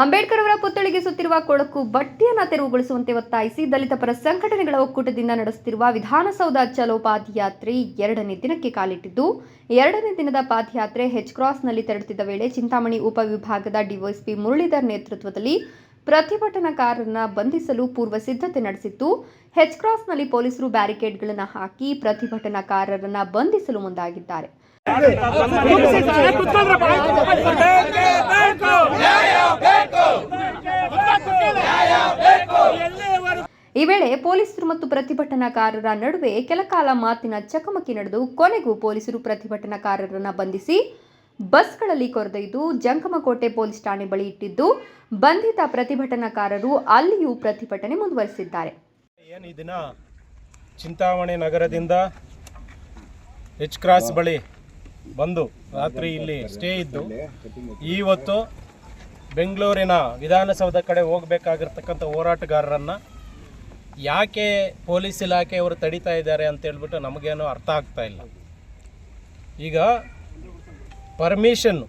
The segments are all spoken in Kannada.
ಅಂಬೇಡ್ಕರ್ ಅವರ ಪುತ್ಥಳಿಗೆ ಸುತ್ತಿರುವ ಕೊಳಕು ಬಟ್ಟೆಯನ್ನು ತೆರವುಗೊಳಿಸುವಂತೆ ಒತ್ತಾಯಿಸಿ ದಲಿತ ಪರ ಸಂಘಟನೆಗಳ ಒಕ್ಕೂಟದಿಂದ ನಡೆಸುತ್ತಿರುವ ವಿಧಾನಸೌಧ ಚಲೋ ಪಾದಯಾತ್ರೆ ಎರಡನೇ ದಿನಕ್ಕೆ ಕಾಲಿಟ್ಟಿದ್ದು, ಎರಡನೇ ದಿನದ ಪಾದಯಾತ್ರೆ ಹೆಚ್ ಕ್ರಾಸ್ನಲ್ಲಿ ತೆರಳುತ್ತಿದ್ದ ವೇಳೆ ಚಿಂತಾಮಣಿ ಉಪವಿಭಾಗದ ಡಿವೈಎಸ್ಪಿ ಮುರಳೀಧರ್ ನೇತೃತ್ವದಲ್ಲಿ ಪ್ರತಿಭಟನಾಕಾರರನ್ನ ಬಂಧಿಸಲು ಪೂರ್ವ ಸಿದ್ಧತೆ ನಡೆಸಿತ್ತು. ಹೆಚ್ ಕ್ರಾಸ್ನಲ್ಲಿ ಪೊಲೀಸರು ಬ್ಯಾರಿಕೇಡ್ಗಳನ್ನು ಹಾಕಿ ಪ್ರತಿಭಟನಾಕಾರರನ್ನ ಬಂಧಿಸಲು ಮುಂದಾಗಿದ್ದಾರೆ. ಈ ವೇಳೆ ಪೊಲೀಸರು ಮತ್ತು ಪ್ರತಿಭಟನಾಕಾರರ ನಡುವೆ ಕೆಲಕಾಲ ಮಾತಿನ ಚಕಮಕಿ ನಡೆದು ಕೊನೆಗೂ ಪೊಲೀಸರು ಪ್ರತಿಭಟನಾಕಾರರನ್ನ ಬಂಧಿಸಿ ಬಸ್ಗಳಲ್ಲಿ ಕೊರೆದೊಯ್ದು ಜಂಕಮಕೋಟೆ ಪೊಲೀಸ್ ಠಾಣೆ ಬಳಿ ಇಟ್ಟಿದ್ದು, ಬಂಧಿತ ಪ್ರತಿಭಟನಾಕಾರರು ಅಲ್ಲಿಯೂ ಪ್ರತಿಭಟನೆ ಮುಂದುವರಿಸಿದ್ದಾರೆ. ಚಿಂತಾಮಣಿ ನಗರದಿಂದ ಎಚ್ ಕ್ರಾಸ್ ಬಳಿ ಬಂದು ರಾತ್ರಿ ಇಲ್ಲಿ ಸ್ಟೇ ಇದ್ದು ಇವತ್ತು ಬೆಂಗಳೂರಿನ ವಿಧಾನಸೌಧ ಕಡೆ ಹೋಗಬೇಕಾಗಿರ್ತಕ್ಕಂಥ ಹೋರಾಟಗಾರರನ್ನು ಯಾಕೆ ಪೊಲೀಸ್ ಇಲಾಖೆಯವರು ತಡಿತಾ ಇದ್ದಾರೆ ಅಂತ ಹೇಳ್ಬಿಟ್ಟು ನಮಗೇನು ಅರ್ಥ ಆಗ್ತಾ ಇಲ್ಲ. ಈಗ ಪರ್ಮಿಷನ್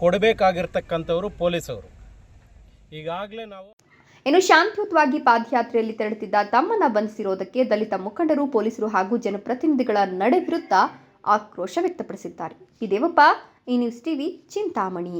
ಕೊಡಬೇಕಾಗಿರ್ತಕ್ಕಂಥವ್ರು ಪೊಲೀಸವರು. ಈಗಾಗಲೇ ನಾವು ಇನ್ನು ಶಾಂತಿಯುತವಾಗಿ ಪಾದಯಾತ್ರೆಯಲ್ಲಿ ತೆರಳುತ್ತಿದ್ದ ತಮ್ಮನ್ನ ಬಂಧಿಸಿರೋದಕ್ಕೆ ದಲಿತ ಮುಖಂಡರು, ಪೊಲೀಸರು ಹಾಗೂ ಜನಪ್ರತಿನಿಧಿಗಳ ನಡೆ ವಿರುದ್ಧ ಆಕ್ರೋಶ ವ್ಯಕ್ತಪಡಿಸಿದ್ದಾರೆ ಈ ದೇವಪ್ಪ ಈ ನ್ಯೂಸ್ ಟಿವಿ ಚಿಂತಾಮಣಿ